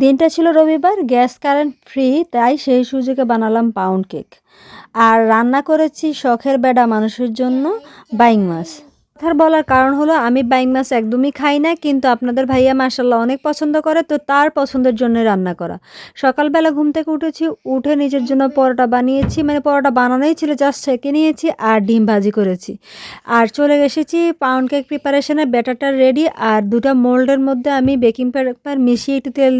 দিনটা ছিল রবিবার, গ্যাস কারেন্ট ফ্রি, তাই সেই সুযোগে বানালাম পাউন্ড কেক আর রান্না করেছি শখের বেডা মানুষের জন্য, বাইং মাছ। কথার বলার কারণ হলো, আমি বাইং মাছ একদমই খাই না, কিন্তু আপনাদের ভাইয়া মাসাল্লাহ অনেক পছন্দ করে, তো তার পছন্দের জন্য রান্না করা। সকালবেলা ঘুম থেকে উঠেছি, উঠে নিজের জন্য পরোটা বানিয়েছি মানে পরোটা বানানোই ছিল জাস্ট সেঁকে নিয়েছি আর ডিম ভাজি করেছি। আর চলে এসেছি পাউন্ড কেক প্রিপারেশনের ব্যাটারটা রেডি আর দুটো মোল্ডের মধ্যে আমি বেকিং পেপার মিশিয়ে একটু তেল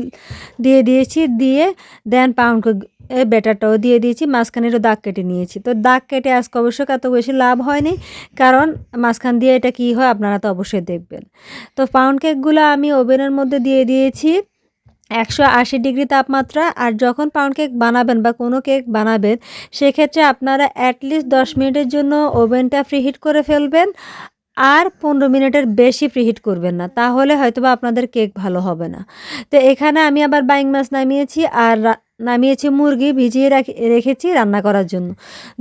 দিয়ে দিয়েছি, দিয়ে দেন পাউন্ড কেক এই ব্যাটারটাও দিয়ে দিয়েছি মাঝখানে একটু দাগ কেটে নিয়েছি। তো দাগ কেটে আজকে অবশ্য এত বেশি লাভ হয়নি, কারণ মাঝখান দিয়ে এটা কী হয় আপনারা তো অবশ্যই দেখবেন। তো পাউন্ড কেকগুলো আমি ওভেনের মধ্যে দিয়ে দিয়েছি, একশো আশি ডিগ্রি তাপমাত্রা, আর যখন পাউন্ড কেক বানাবেন বা কোনো কেক বানাবেন, সেক্ষেত্রে আপনারা অ্যাটলিস্ট দশ মিনিটের জন্য ওভেনটা ফ্রিহিট করে ফেলবেন, আর পনেরো মিনিটের বেশি প্রিহিট করবেন না, তাহলে হয়তো বা আপনাদের কেক ভালো হবে না। তো এখানে আমি আবার বাইং মাছ নামিয়েছি, আর নামিয়েছি মুরগি ভিজিয়ে রাখি, রেখেছি রান্না করার জন্য।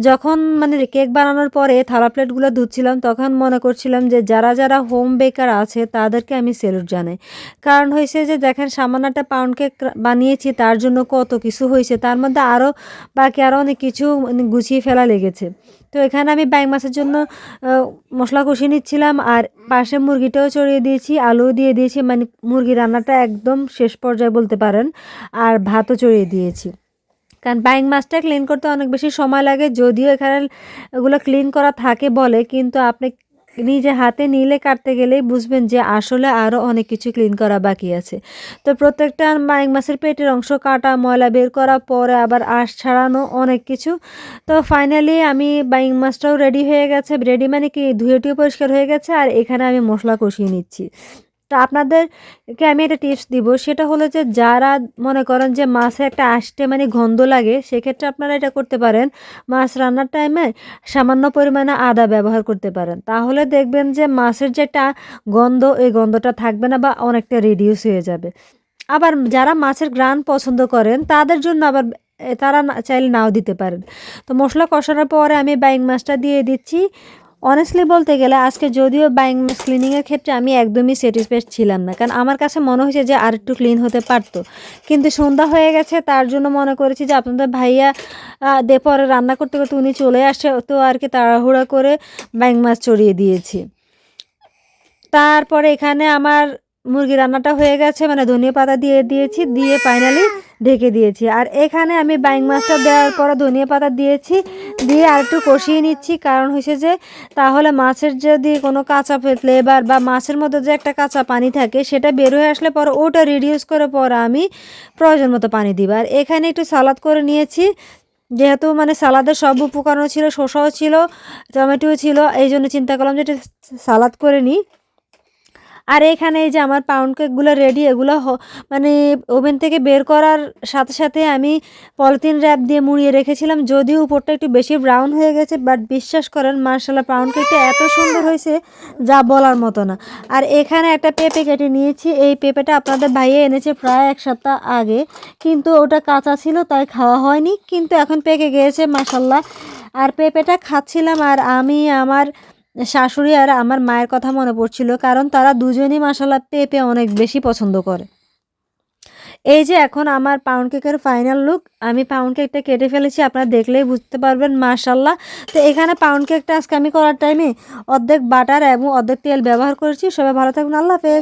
যখন মানে কেক বানানোর পরে থালা প্লেটগুলো ধুচ্ছিলাম, তখন মনে করছিলাম যে যারা যারা হোম বেকার আছে তাদেরকে আমি সেলুট জানাই। কারণ হয়েছে যে দেখেন, সামান্য একটা পাউন্ড কেক বানিয়েছি, তার জন্য কত কিছু হয়েছে, তার মধ্যে আরও বাকি আরও অনেক কিছু মানে গুছিয়ে ফেলা লেগেছে। তো এখানে আমি ব্যাং মাছের জন্য মশলা কষিয়ে নিচ্ছিলাম আর পাশে মুরগিটাও চড়িয়ে দিয়েছি আলু দিয়ে দিয়েছি মানে মুরগি রান্নাটা একদম শেষ পর্যায়ে বলতে পারেন, আর ভাতও চড়িয়ে দিয়েছি। কারণ বাইং মাছটা ক্লিন করতে অনেক বেশি সময় লাগে, যদিও এখানে ওগুলো ক্লিন করা থাকে বলে, কিন্তু আপনি নিজে হাতে নিলে কাটতে গেলেই বুঝবেন যে আসলে আরও অনেক কিছু ক্লিন করা বাকি আছে। তো প্রত্যেকটা মাইক মাছের পেটের অংশ কাটা, ময়লা বের করা, পরে আবার আঁশ ছাড়ানো অনেক কিছু। তো ফাইনালি আমি বাইং মাছটাও রেডি হয়ে গেছে। রেডি মানে কি ধুয়েটিও পরিষ্কার হয়ে গেছে আর এখানে আমি মশলা কষিয়ে নিচ্ছি। তো আপনাদেরকে আমি একটা টিপস দিব। সেটা হলো যে যারা মনে করেন যে মাছে একটা আসতে মানে গন্ধ লাগে, সেক্ষেত্রে আপনারা এটা করতে পারেন। মাছ রান্নার টাইমে সামান্য পরিমাণে আদা ব্যবহার করতে পারেন। তাহলে দেখবেন যে মাছের যে একটা গন্ধ এই গন্ধটা থাকবে না বা অনেকটা রিডিউস হয়ে যাবে। আবার যারা মাছের গ্রান পছন্দ করেন, তাদের জন্য আবার তারা চাইলে নাও দিতে পারেন। তো মশলা কষানোর পরে আমি বাইং মাছটা দিয়ে দিচ্ছি। অনেস্টলি বলতে গেলে আজকে যদিও বাইং ক্লিনিংয়ের ক্ষেত্রে আমি একদমই স্যাটিসফাইড ছিলাম না। কারণ আমার কাছে মনে হয়েছে যে আর একটু ক্লিন হতে পারতো। কিন্তু সন্ধ্যা হয়ে গেছে, তার জন্য মনে করেছি যে আপনাদের ভাইয়া দে পরে রান্না করতে করতে উনি চলে আসে, তো আর কি তাড়াহুড়া করে বাইং মাছ চড়িয়ে দিয়েছি। তারপরে এখানে আমার মুরগি রান্নাটা হয়ে গেছে মানে ধনিয়া পাতা দিয়ে দিয়েছি, দিয়ে ফাইনালি ঢেকে দিয়েছি। আর এখানে আমি বাইং মাছটা দেওয়ার পরে ধনিয়া পাতা দিয়েছি, দিয়ে আর একটু কষিয়ে নিচ্ছি। কারণ হয়েছে যে, তাহলে মাছের যদি কোনো কাঁচা ফ্লেভার বা মাছের মধ্যে যে একটা কাঁচা পানি থাকে, সেটা বের হয়ে আসলে পরে ওটা রিডিউস করে পরে আমি প্রয়োজন মতো পানি দিব। আর এখানে একটু সালাদ করে নিয়েছি। যেহেতু মানে সালাদের সব উপকরণ ছিল, শসাও ছিল, টমেটোও ছিল এই জন্য চিন্তা করলাম যে এটা সালাদ করে নিই। আর এখানে এই যে আমার পাউন্ড কেকগুলো রেডি এগুলো মানে ওভেন থেকে বের করার সাথে সাথে আমি পলিথিন র্যাপ দিয়ে মুড়িয়ে রেখেছিলাম যদিও উপরটা একটু বেশি ব্রাউন হয়ে গেছে বাট বিশ্বাস করেন মার্শাল্লাহ পাউন্ড কেকটা এত সুন্দর হয়েছে যা বলার মতো না। আর এখানে একটা পেঁপে কেটে নিয়েছি, এই পেঁপেটা আপনাদের ভাইয়ে এনেছে প্রায় এক সপ্তাহ আগে, কিন্তু ওটা কাঁচা ছিল, তাই খাওয়া হয়নি, কিন্তু এখন পেকে গিয়েছে মাসাল্লাহ আর পেঁপেটা খাচ্ছিলাম আর আমি আমার শাশুড়ি আর আমার মায়ের কথা মনে পড়ছিল, কারণ তারা দুজনই মশালা পেঁপে অনেক বেশি পছন্দ করে। এই যে এখন আমার পাউন্ড কেকের ফাইনাল লুক আমি পাউন্ড কেকটা কেটে ফেলেছি, আপনারা দেখলেই বুঝতে পারবেন মার্শাল্লাহ তো এখানে পাউন্ড কেকটা আজকে আমি করার টাইমে অর্ধেক বাটার এবং অর্ধেক তেল ব্যবহার করেছি। সবাই ভালো থাকুন আল্লাহ হাফেজ।